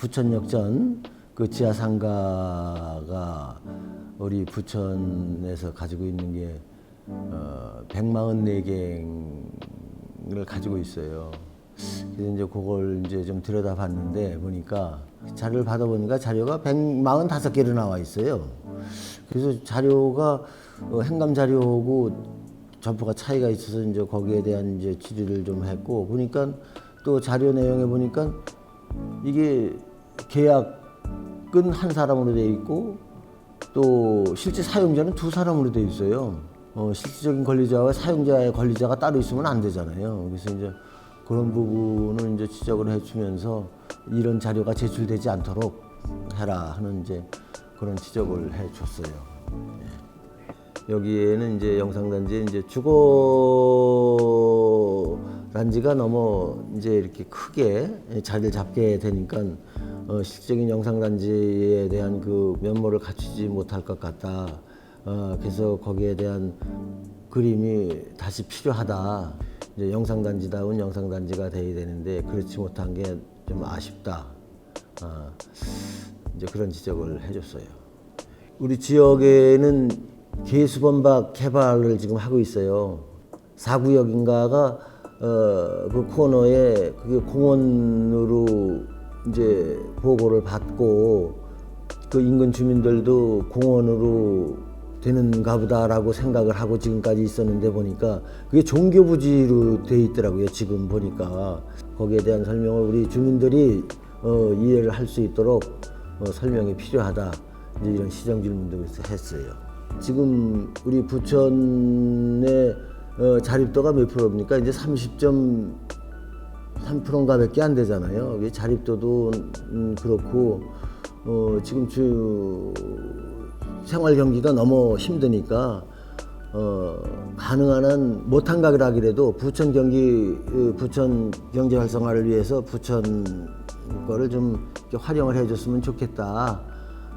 부천역전 그 지하 상가가 우리 부천에서 가지고 있는 게 어, 144갱을 가지고 있어요. 그래서 이제 그걸 이제 좀 들여다봤는데 보니까 자료를 받아보니까 자료가 145개로 나와 있어요. 그래서 자료가 어, 행감 자료하고 점포가 차이가 있어서 이제 거기에 대한 이제 질의를 좀 했고 보니까 또 자료 내용에 보니까 이게 계약은 한 사람으로 돼 있고 또 실제 사용자는 두 사람으로 돼 있어요. 어, 실질적인 권리자와 사용자의 권리자가 따로 있으면 안 되잖아요. 그래서 이제 그런 부분을 이제 지적을 해주면서 이런 자료가 제출되지 않도록 해라 하는 이제 그런 지적을 해줬어요. 여기에는 이제 영상단지에 이제 주거 단지가 너무 이제 이렇게 크게 자리를 잡게 되니까 어, 실질적인 영상단지에 대한 그 면모를 갖추지 못할 것 같다. 어, 그래서 거기에 대한 그림이 다시 필요하다. 이제 영상단지다운 영상단지가 돼야 되는데 그렇지 못한 게 좀 아쉽다. 어, 이제 그런 지적을 해줬어요. 우리 지역에는 개수범박 개발을 지금 하고 있어요. 사구역인가가 어, 그 코너에 그게 공원으로 이제 보고를 받고 그 인근 주민들도 공원으로 되는가 보다라고 생각을 하고 지금까지 있었는데 보니까 그게 종교 부지로 돼 있더라고요. 지금 보니까 거기에 대한 설명을 우리 주민들이 어, 이해를 할 수 있도록 어, 설명이 필요하다. 이런 시정 질문도 했어요. 지금 우리 부천의 어, 자립도가 몇 프로입니까? 이제 30점 3%인가 밖에 안 되잖아요. 이게 자립도도 음, 그렇고 어, 지금 주 생활 경기가 너무 힘드니까 어, 가능한 한 못한 가기라도 부천 경기 어, 부천 경제 활성화를 위해서 부천 거를 좀 활용을 해줬으면 좋겠다.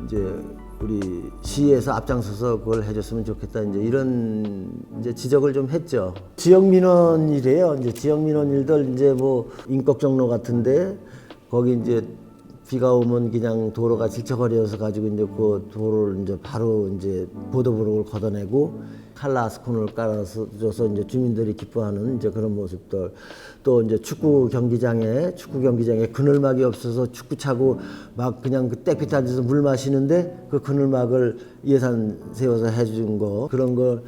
이제 우리 시에서 앞장서서 그걸 해줬으면 좋겠다. 이제 이런 이제 지적을 좀 했죠. 지역 민원이래요. 이제 지역 민원 일들 이제 뭐 인걱정로 같은데 거기 이제 비가 오면 그냥 도로가 질척거려서 가지고 이제 그 도로를 이제 바로 이제 보도브록을 걷어내고 칼라 스콘을 깔아서 줘서 이제 주민들이 기뻐하는 이제 그런 모습들. 또 이제 축구 경기장에 축구 경기장에 그늘막이 없어서 축구 차고 막 그냥 그 땡볕 앉아서 물 마시는데 그 그늘막을 예산 세워서 해준 거. 그런 걸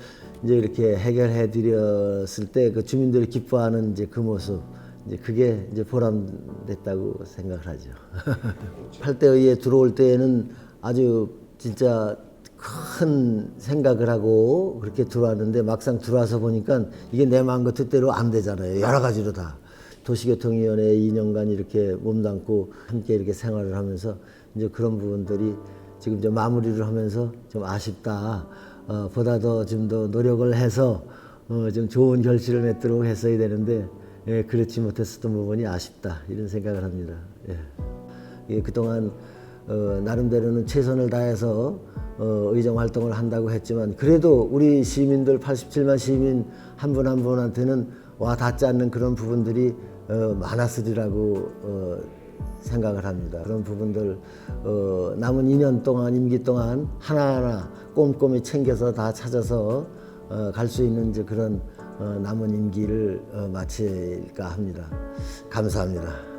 이제 이렇게 해결해 드렸을 때 그 주민들이 기뻐하는 이제 그 모습 이제 그게 이제 보람됐다고 생각을 하죠. 8대의에 들어올 때에는 아주 진짜 큰 생각을 하고 그렇게 들어왔는데 막상 들어와서 보니까 이게 내 마음과 뜻대로 안 되잖아요. 여러 가지로 다. 도시교통위원회 2년간 이렇게 몸담고 함께 이렇게 생활을 하면서 이제 그런 부분들이 지금 이제 마무리를 하면서 좀 아쉽다. 어, 보다 더 좀 더 노력을 해서 어, 좀 좋은 결실을 맺도록 했어야 되는데 예, 그렇지 못했었던 부분이 아쉽다 이런 생각을 합니다. 예. 예, 그동안 어, 나름대로는 최선을 다해서 어, 의정 활동을 한다고 했지만 그래도 우리 시민들 87만 시민 한 분 한 분한테는 와 닿지 않는 그런 부분들이 어, 많았으리라고 어, 생각을 합니다. 그런 부분들 어, 남은 2년 동안 임기 동안 하나하나 꼼꼼히 챙겨서 다 찾아서 어, 갈 수 있는 이제 그런 어, 남은 임기를 어, 마칠까 합니다. 감사합니다.